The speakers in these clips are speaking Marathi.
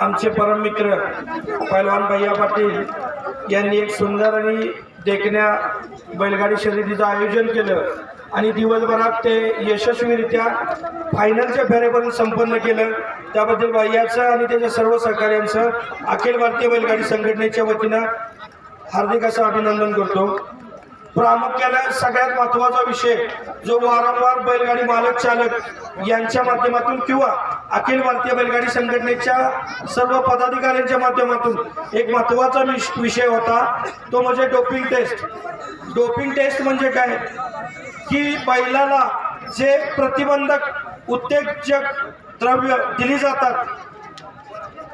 आमचे परम मित्र पैलवान भैया पाटील यांनी एक सुंदर आणि देखण्या बैलगाडी शर्यतीचं आयोजन केलं आणि दिवसभरात ते यशस्वीरित्या फायनलच्या फेऱ्यापर्यंत संपन्न केलं. त्याबद्दल भैयाचं आणि त्याच्या सर्व सहकार्यांचं अखिल भारतीय बैलगाडी संघटनेच्या वतीनं हार्दिक असं अभिनंदन करतो. प्रामुख्यानं सगळ्यात महत्त्वाचा विषय जो वारंवार बैलगाडी मालक चालक यांच्या माध्यमातून किंवा अखिल भारतीय बैलगाडी संघटनेच्या सर्व पदाधिकाऱ्यांच्या माध्यमातून एक महत्त्वाचा विष- विषय होता. तो म्हणजे डोपिंग टेस्ट. डोपिंग टेस्ट म्हणजे काय? की बैलाला जे प्रतिबंधक उत्तेजक द्रव्य दिली जातात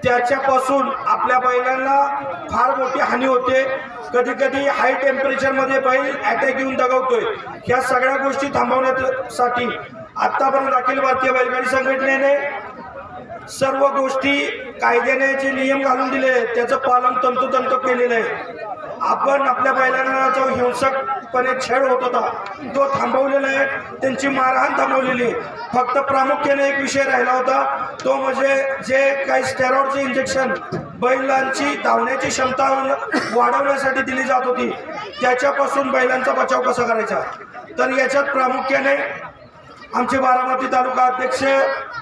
त्याच्यापासून आपल्या बैलांना फार मोठी हानी होते. कधी कधी हाय टेम्परेचरमध्ये बैल अटॅक येऊन दगावतोय. ह्या सगळ्या गोष्टी थांबवण्यासाठी आत्तापर्यंत अखिल भारतीय बैलगाडी संघटनेने सर्व गोष्टी कायद्याने जे नियम घालून दिले आहेत, त्याचं पालन तंतोतंत केलेलं आहे. आपण आपल्या बैलांना जो हिंसकपणे छेड होत होता तो थांबवलेला आहे. त्यांची मारहाण थांबवलेली. फक्त प्रामुख्याने एक विषय राहिला होता. तो म्हणजे जे काही स्टेरॉइडचे इंजेक्शन बैलांची धावण्याची क्षमता वाढवण्यासाठी दिली जात होती त्याच्यापासून बैलांचा बचाव कसा करायचा? तर याच्यात प्रामुख्याने आमचे बारामती तालुका अध्यक्ष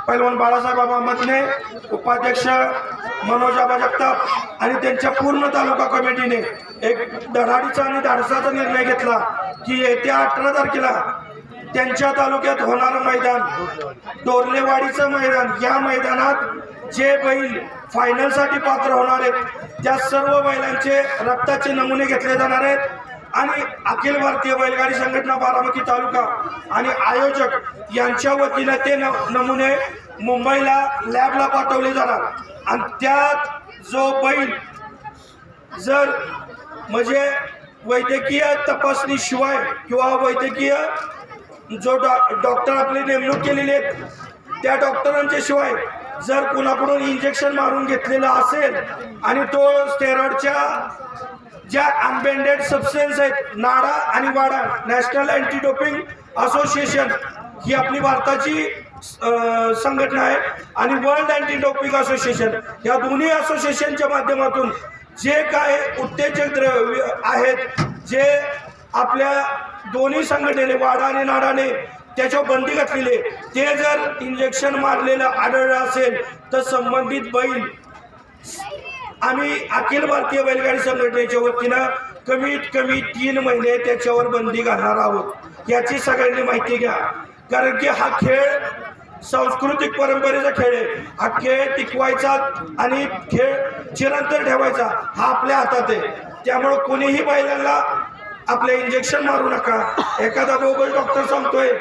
पैलवान बाळासाहेब बाबा मतने उपाध्यक्ष मनोज आबा जगताप आणि त्यांच्या पूर्ण तालुका कमिटीने एक धडाडीचा आणि धाडसाचा निर्णय घेतला की येत्या अठरा तारखेला त्यांच्या तालुक्यात होणारं मैदान. डोरलेवाडीचं मैदान. या मैदानात जे बैल फायनलसाठी पात्र होणार आहेत त्या सर्व बैलांचे रक्ताचे नमुने घेतले जाणार आहेत. आणि अखिल भारतीय बैलगाडी संघटना बारामती तालुका आणि आयोजक यांच्या वतीनं ते न नमुने मुंबईला लॅबला पाठवले जाणार. आणि त्यात जो बैल जर म्हणजे वैद्यकीय तपासणीशिवाय किंवा वैद्यकीय जो डॉ डॉक्टर आपली नेमणूक केलेली आहेत त्या डॉक्टरांच्या शिवाय जर कुणाकडून इंजेक्शन मारून घेतलेलं असेल आणि तो स्टेरॉइडच्या ज्या अम्बेंडेड सबस्टन्स आहेत नाडा आणि वाडा नॅशनल अँटी डोपिंग असोसिएशन ही आपली भारताची संघटना आहे. आणि वर्ल्ड अँटी डोपिंग असोसिएशन या दोन्ही असोसिएशनच्या माध्यमातून जे काय उत्तेजक द्रव्य आहेत जे आपल्या दोन्ही संघटनेने वाडा आणि नाडाने त्याच्यावर बंदी घातलेली ते जर इंजेक्शन मारलेलं आढळलं असेल तर संबंधित बैल आम्ही अखिल भारतीय बैलगाडी संघटनेच्या वतीनं कमीत कमी तीन महिने त्याच्यावर बंदी घालणार आहोत. याची सगळ्यांनी माहिती घ्या. कारण की हा खेळ सांस्कृतिक परंपरेचा खेळ आहे. हा खेळ टिकवायचा आणि खेळ चिरंतर ठेवायचा हा आपल्या हातात आहे. त्यामुळं कोणीही बैलांना आपले इंजेक्शन मारू नका. एखादा बोगस डॉक्टर सांगतोय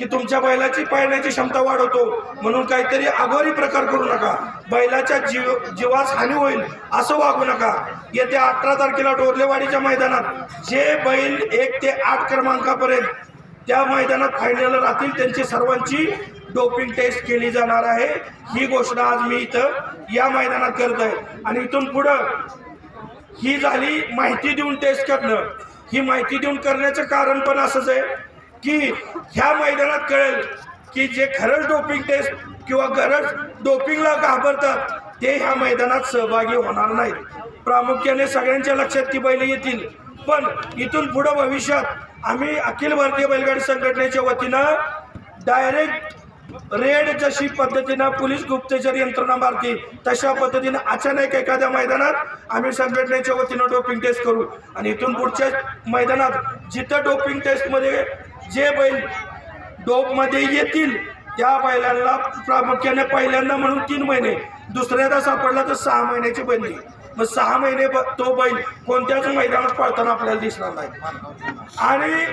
की तुमच्या बैलाची पाळण्याची क्षमता वाढवतो. म्हणून काहीतरी अघोरी प्रकार करू नका. बैलाच्या जीव जीवास हानी होईल असं वागू नका. येत्या अठरा तारखेला डोरलेवाडीच्या मैदानात जे बैल एक ते आठ क्रमांकापर्यंत त्या मैदानात फायनल राहतील त्यांची सर्वांची डोपिंग टेस्ट केली जाणार आहे. ही घोषणा आज मी इथं या मैदानात करत आहे आणि इथून पुढं ही झाली माहिती देऊन टेस्ट करणं. ही माहिती देऊन करण्याचं कारण पण असंच आहे. की ह्या मैदानात कळेल की जे खरंच डोपिंग टेस्ट किंवा गरज डोपिंगला घाबरतात ते ह्या मैदानात सहभागी होणार नाहीत. प्रामुख्याने सगळ्यांच्या लक्षात ती बैल येतील. पण इथून पुढं भविष्यात आम्ही अखिल भारतीय बैलगाडी संघटनेच्या वतीनं डायरेक्ट रेड जशी पद्धतीनं पोलीस गुप्तचर यंत्रणा मारते तशा पद्धतीनं अचानक एखाद्या मैदानात आम्ही संघटनेच्या वतीनं डोपिंग टेस्ट करू. आणि इथून पुढच्या मैदानात जिथं डोपिंग टेस्टमध्ये जे बैल डोपमध्ये येतील त्या बैलांना प्रामुख्याने पहिल्यांदा म्हणून तीन महिने. दुसऱ्यांदा सापडला तर सहा महिन्याची बंदी. मग सहा महिने ब- तो बैल कोणत्याच मैदानात पळताना आपल्याला दिसणार नाही. आणि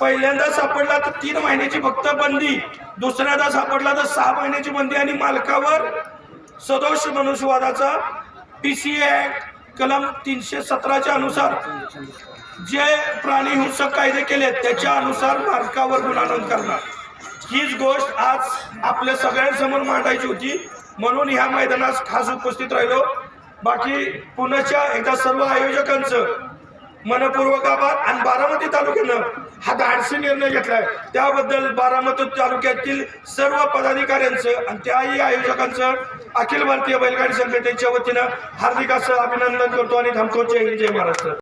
पहिल्यांदा सापडला तर तीन महिन्याची फक्त बंदी दुसऱ्यांदा सापडला तर सहा महिन्याची बंदी आणि मालकावर सदोष मनुष्यवादाचा पी सी ऍक्ट कलम तीनशे सतराच्या अनुसार जे प्राणी हिंसक कायदे केले त्याच्या अनुसार मालकावर गुन्हा नोंद करणार. हीच गोष्ट आज आपल्या सगळ्यांसमोर मांडायची होती. म्हणून ह्या मैदानात खास उपस्थित राहिलो. बाकी पुण्याच्या एकदा सर्व आयोजकांचं मनपूर्वक आभार आणि बारामती तालुक्यानं हा धाडसी निर्णय घेतलाय. त्याबद्दल बारामती तालुक्यातील सर्व पदाधिकाऱ्यांचं आणि त्याही आयोजकांचं अखिल भारतीय बैलगाडी संघटनेच्या वतीनं हार्दिक असं अभिनंदन करतो आणि थांबतो. जय हिंद जय महाराष्ट्र.